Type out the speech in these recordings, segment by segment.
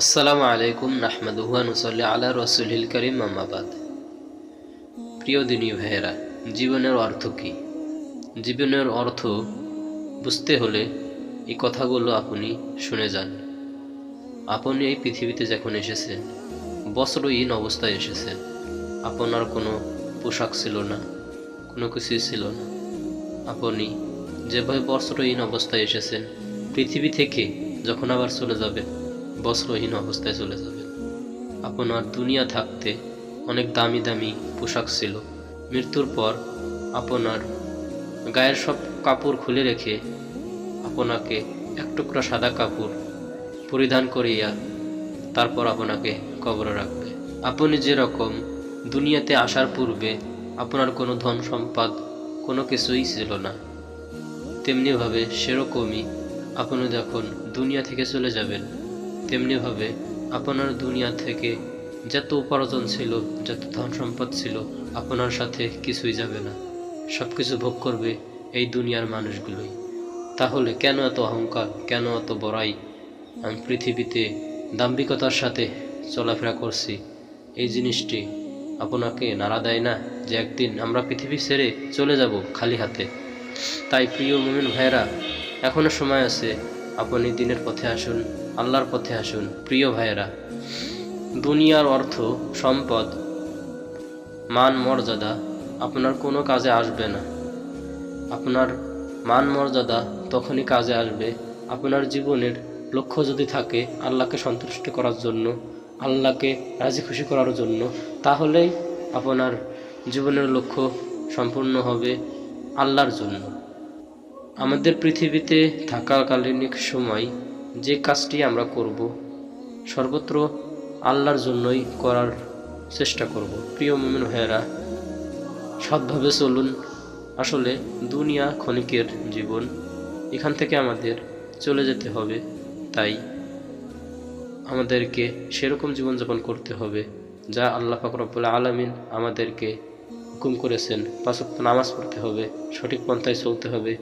আসসালামু আলাইকুম নাহমাদুহান সাল্লি আলা রসুলিল করিম মামাবাদ প্রিয় দিনী ভাইয়েরা, জীবনের অর্থ কী? জীবনের অর্থ বুঝতে হলে এই কথাগুলো আপনি শুনে যান। আপনি এই পৃথিবীতে যখন এসেছেন বস্ত্রহীন অবস্থায় এসেছেন, আপনার কোনো পোশাক ছিল না, কোনো কিছুই ছিল না। আপনি যেভাবে বস্ত্রহীন অবস্থায় এসেছেন, পৃথিবী থেকে যখন আবার চলে যাবেন বস্ত্রহীন অবস্থায় চলে যাবেন আপনার দুনিয়া থাকতে অনেক দামি দামি পোশাক ছিল। মৃত্যুর পর আপনার গায়ের সব কাপড় খুলে রেখে আপনাকে এক টুকরা সাদা কাপড় পরিধান করিয়া তারপর আপনাকে কবরে রাখবে। আপনি যেরকম দুনিয়াতে আসার পূর্বে আপনার কোনো ধন সম্পদ কোনো কিছুই ছিল না, তেমনিভাবে সেরকমই আপনি যখন দুনিয়া থেকে চলে যাবেন তেমনিভাবে আপনার দুনিয়া থেকে যত উপার্জন ছিল, যত ধন সম্পদ ছিল, আপনার সাথে কিছুই যাবে না। সব কিছু ভোগ করবে এই দুনিয়ার মানুষগুলোই। তাহলে কেন এত অহংকার, কেন এত বড়াই? আমি পৃথিবীতে দাম্ভিকতার সাথে চলাফেরা করছি। এই জিনিসটি আপনাকে নাড়া দেয় না যে একদিন আমরা পৃথিবী ছেড়ে চলে যাব খালি হাতে। তাই প্রিয় মুমিন ভাইরা এখনও সময় আছে, আপনি দিনের পথে আসুন। আল্লাহর পথে আসুন, প্রিয় ভাইয়েরা। দুনিয়ার অর্থ সম্পদ, মান মর্যাদা আপনার কোনো কাজে আসবে না। আপনার মান মর্যাদা তখনই কাজে আসবে আপনার জীবনের লক্ষ্য যদি থাকে আল্লাহকে সন্তুষ্ট করার জন্য, আল্লাহকে রাজি খুশি করার জন্য, তাহলেই আপনার জীবনের লক্ষ্য সম্পূর্ণ হবে আল্লাহর জন্য। আমাদের পৃথিবীতে থাকাকালীন সময় যে কাজটি আমরা করব, সর্বত্র আল্লাহর জন্যই করার চেষ্টা করব। প্রিয় মোমিন ভাইয়েরা, সৎভাবে চলুন। আসলে দুনিয়া ক্ষণিকের জীবন, এখান থেকে আমাদের চলে যেতে হবে। তাই আমাদেরকে সেরকম জীবনযাপন করতে হবে, যা আল্লাহ ফাকরবুল আলমিন আমাদেরকে হুকুম করেছেন। পাঁচক্ত নামাজ পড়তে হবে, সঠিক পন্থায় চলতে হবে।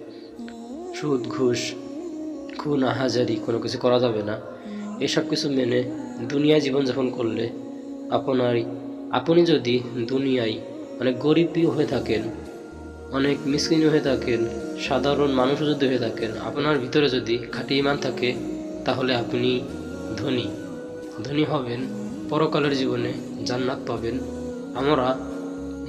সুদ, ঘুষ খুন হাজারি কোনো কিছু করা যাবে না। এসব কিছু মেনে দুনিয়ায় জীবনযাপন করলে আপনারই আপনি যদি দুনিয়ায় অনেক গরিবই হয়ে থাকেন অনেক মিসকিন হয়ে থাকেন সাধারণ মানুষও যদি হয়ে থাকেন আপনার ভিতরে যদি খাঁটি ইমান থাকে তাহলে আপনি ধনী। ধনী হবেন পরকালের জীবনে জান্নাত পাবেন। আমরা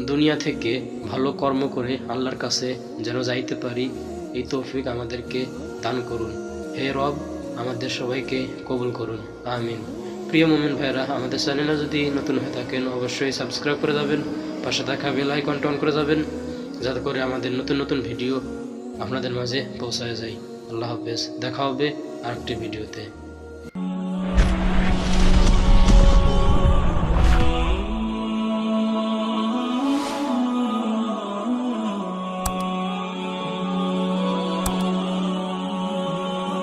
দুনিয়া থেকে ভালো কর্ম করে আল্লাহর কাছে যেন যাইতে পারি এই তৌফিক আমাদেরকে দান করুন। হে রব আমাদের সবাইকে কবুল করুন। আমিন। প্রিয় মোমেন ভাইরা আমাদের চ্যানেলে যদি নতুন হয়ে থাকেন, অবশ্যই সাবস্ক্রাইব করে যাবেন, পাশে থাকা বেল আইকনটা অন করে যাবেন, যাতে করে আমাদের নতুন নতুন ভিডিও আপনাদের মাঝে পৌঁছায় যায়। আল্লাহ হাফেজ। দেখা হবে আরেকটি ভিডিওতে।